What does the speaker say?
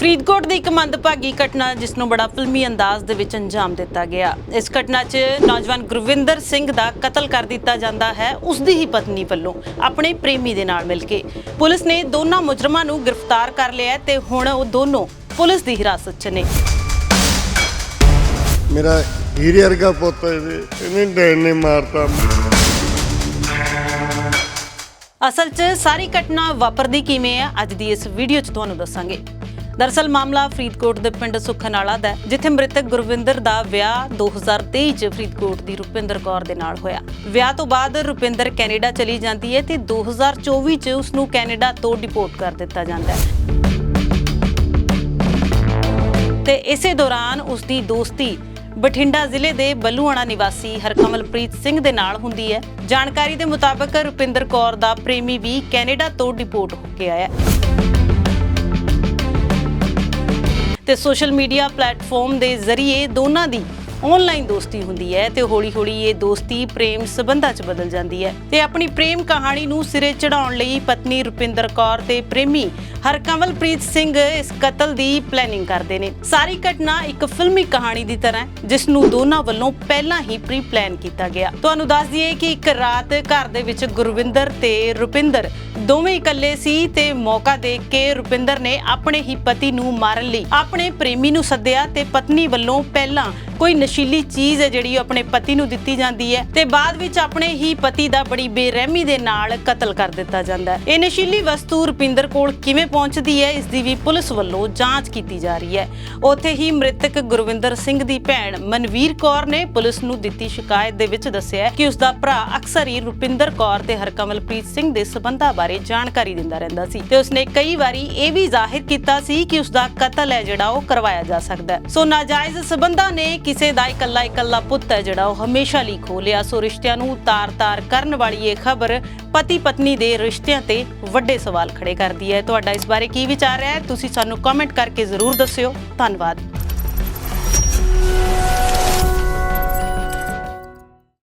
ਫਰੀਦਕੋਟ ਦੀ ਇੱਕ ਮੰਦਭਾਗੀ ਘਟਨਾ ਜਿਸ ਨੂੰ ਬੜਾ ਫਿਲਮੀ ਅੰਦਾਜ਼ ਦੇ ਵਿੱਚ ਅੰਜਾਮ ਦਿੱਤਾ ਗਿਆ। ਇਸ ਘਟਨਾ 'ਚ ਨੌਜਵਾਨ ਗੁਰਵਿੰਦਰ ਸਿੰਘ ਦਾ ਕਤਲ ਕਰ ਦਿੱਤਾ ਜਾਂਦਾ ਹੈ ਉਸ ਦੀ ਹੀ ਪਤਨੀ ਵੱਲੋਂ ਆਪਣੇ ਪ੍ਰੇਮੀ ਦੇ ਨਾਲ ਮਿਲ ਕੇ। ਪੁਲਿਸ ਨੇ ਦੋਨਾਂ ਮੁਜਰਮਾਂ ਨੂੰ ਗ੍ਰਿਫਤਾਰ ਕਰ ਲਿਆ ਤੇ ਹੁਣ ਉਹ ਦੋਨੋਂ ਪੁਲਿਸ ਦੀ ਹਿਰਾਸਤ 'ਚ ਨੇ। ਮੇਰਾ ਹੀਰੇ ਵਰਗਾ ਪੁੱਤ ਇਹਦੇ ਇਹਨੇ ਡੈਡ ਨੇ ਮਾਰਤਾ। ਅਸਲ 'ਚ ਸਾਰੀ ਘਟਨਾ ਵਾਪਰਦੀ ਕਿਵੇਂ ਹੈ ਅੱਜ ਦੀ ਇਸ ਵੀਡੀਓ 'ਚ ਤੁਹਾਨੂੰ ਦੱਸਾਂਗੇ। ਦਰਸਲ ਮਾਮਲਾ ਫਰੀਦਕੋਟ ਦੇ ਪਿੰਡ ਸੁਖਨਾਲਾ ਦਾ ਜਿੱਥੇ ਮ੍ਰਿਤਕ ਗੁਰਵਿੰਦਰ ਦਾ ਵਿਆਹ 2023 'ਚ ਫਰੀਦਕੋਟ ਦੀ ਰੁਪਿੰਦਰ ਕੌਰ ਦੇ ਨਾਲ ਹੋਇਆ। ਵਿਆਹ ਤੋਂ ਬਾਅਦ ਰੁਪਿੰਦਰ ਕੈਨੇਡਾ ਚਲੀ ਜਾਂਦੀ ਹੈ ਤੇ 2024 'ਚ ਉਸ ਨੂੰ ਕੈਨੇਡਾ ਤੋਂ ਡਿਪੋਰਟ ਕਰ ਦਿੱਤਾ ਜਾਂਦਾ ਹੈ। ਤੇ ਇਸੇ ਦੌਰਾਨ ਉਸ ਦੀ ਦੋਸਤੀ ਬਠਿੰਡਾ ਜ਼ਿਲ੍ਹੇ ਦੇ ਬੱਲੂਆਣਾ ਨਿਵਾਸੀ ਹਰਕਮਲਪ੍ਰੀਤ ਸਿੰਘ ਦੇ ਨਾਲ ਹੁੰਦੀ ਹੈ। ਜਾਣਕਾਰੀ ਦੇ ਮੁਤਾਬਕ ਰੁਪਿੰਦਰ ਕੌਰ ਦਾ ਪ੍ਰੇਮੀ ਵੀ ਕੈਨੇਡਾ ਤੋਂ ਡਿਪੋਰਟ ਹੋ ਕੇ ਆਇਆ ਤੇ ਸੋਸ਼ਲ ਮੀਡੀਆ ਪਲੇਟਫਾਰਮ ਦੇ ਜ਼ਰੀਏ ਦੋਨਾਂ ਦੀ ਆਨਲਾਈਨ ਦੋਸਤੀ ਹੁੰਦੀ ਹੈ ਤੇ ਹੌਲੀ-ਹੌਲੀ ਇਹ ਦੋਸਤੀ ਪ੍ਰੇਮ ਸਬੰਧਾਂ 'ਚ ਬਦਲ ਜਾਂਦੀ ਹੈ ਤੇ ਆਪਣੀ ਪ੍ਰੇਮ ਕਹਾਣੀ ਨੂੰ ਸਿਰੇ ਚੜਾਉਣ ਲਈ ਪਤਨੀ ਰੁਪਿੰਦਰ ਕੌਰ ਤੇ ਪ੍ਰੇਮੀ ਹਰਕਮਲਪ੍ਰੀਤ ਸਿੰਘ ਇਸ ਕਤਲ ਦੀ ਪਲੈਨਿੰਗ ਕਰਦੇ ਨੇ। ਸਾਰੀ ਘਟਨਾ ਇੱਕ ਫਿਲਮੀ ਕਹਾਣੀ ਦੀ ਤਰ੍ਹਾਂ ਜਿਸ ਨੂੰ ਦੋਨਾਂ ਵੱਲੋਂ ਪਹਿਲਾਂ ਹੀ ਪ੍ਰੀ ਪਲਾਨ ਕੀਤਾ ਗਿਆ। ਤੁਹਾਨੂੰ ਦੱਸ ਦਈਏ ਕਿ ਇੱਕ ਰਾਤ ਘਰ ਦੇ ਵਿੱਚ ਗੁਰਵਿੰਦਰ ਤੇ ਰੁਪਿੰਦਰ ਦੋਵੇਂ ਇਕੱਲੇ ਸੀ ਤੇ ਮੌਕਾ ਦੇਖ ਕੇ ਰੁਪਿੰਦਰ ਨੇ ਆਪਣੇ ਹੀ ਪਤੀ ਨੂੰ ਮਾਰਨ ਲਈ ਆਪਣੇ ਪ੍ਰੇਮੀ ਨੂੰ ਸੱਦਿਆ ਤੇ ਪਤਨੀ ਵੱਲੋਂ ਪਹਿਲਾਂ ਕੋਈ ਨਸ਼ੀਲੀ ਚੀਜ਼ ਹੈ ਜਿਹੜੀ ਉਹ ਆਪਣੇ ਪਤੀ ਨੂੰ ਦਿੱਤੀ ਜਾਂਦੀ ਹੈ ਤੇ ਬਾਅਦ ਵਿੱਚ ਆਪਣੇ ਹੀ ਪਤੀ ਦਾ ਬੜੀ ਬੇਰਹਿਮੀ ਦੇ ਨਾਲ ਕਤਲ ਕਰ ਦਿੱਤਾ ਜਾਂਦਾ ਹੈ। ਇਹ ਨਸ਼ੀਲੀ ਵਸਤੂ ਰੁਪਿੰਦਰ ਕੋਲ ਕਿਵੇਂ ਪਹੁੰਚਦੀ ਹੈ, ਇਸ ਦੀ ਵੀ ਪੁਲਿਸ ਵੱਲੋਂ ਜਾਂਚ ਕੀਤੀ ਜਾ ਰਹੀ ਹੈ। ਉੱਥੇ ਹੀ ਮ੍ਰਿਤਕ ਗੁਰਵਿੰਦਰ ਸਿੰਘ ਦੀ ਭੈਣ ਮਨਵੀਰ ਕੌਰ ਨੇ ਪੁਲਿਸ ਨੂੰ ਦਿੱਤੀ ਸ਼ਿਕਾਇਤ ਦੇ ਵਿੱਚ ਦੱਸਿਆ ਕਿ ਉਸ ਦਾ ਭਰਾ ਅਕਸਰ ਹੀ ਰੁਪਿੰਦਰ ਕੌਰ ਤੇ ਹਰਕਮਲਪ੍ਰੀਤ ਸਿੰਘ ਦੇ ਸਬੰਧਾਂ ਬਾਰੇ ਜਾਣਕਾਰੀ ਦਿੰਦਾ ਰਹਿੰਦਾ ਸੀ ਤੇ ਉਸਨੇ ਕਈ ਵਾਰੀ ਇਹ ਵੀ ਜ਼ਾਹਿਰ ਕੀਤਾ ਸੀ ਕਿ ਉਸ ਦਾ ਕਤਲ ਹੈ ਜਿਹੜਾ ਉਹ ਕਰਵਾਇਆ ਜਾ ਸਕਦਾ ਹੈ। ਸੋ ਨਾਜਾਇਜ਼ ਸਬੰਧਾਂ ਨੇ ਕਿਸੇ ਦਾ ਇਕੱਲਾ ਇਕੱਲਾ ਪੁੱਤ ਹੈ ਜਿਹੜਾ ਉਹ ਹਮੇਸ਼ਾ ਲਈ ਖੋਲਿਆ ਸੋ ਰਿਸ਼ਤਿਆਂ ਨੂੰ ਤਾਰ-ਤਾਰ ਕਰਨ ਵਾਲੀ ਇਹ ਖਬਰ ਪਤੀ ਪਤਨੀ ਦੇ ਰਿਸ਼ਤਿਆਂ ਤੇ ਵੱਡੇ ਸਵਾਲ ਖੜੇ ਕਰਦੀ ਹੈ। ਤੁਹਾਡਾ ਇਸ ਬਾਰੇ ਕੀ ਵਿਚਾਰ ਹੈ? ਤੁਸੀਂ ਸਾਨੂੰ ਕਮੈਂਟ ਕਰਕੇ ਜ਼ਰੂਰ ਦੱਸਿਓ। ਧੰਨਵਾਦ।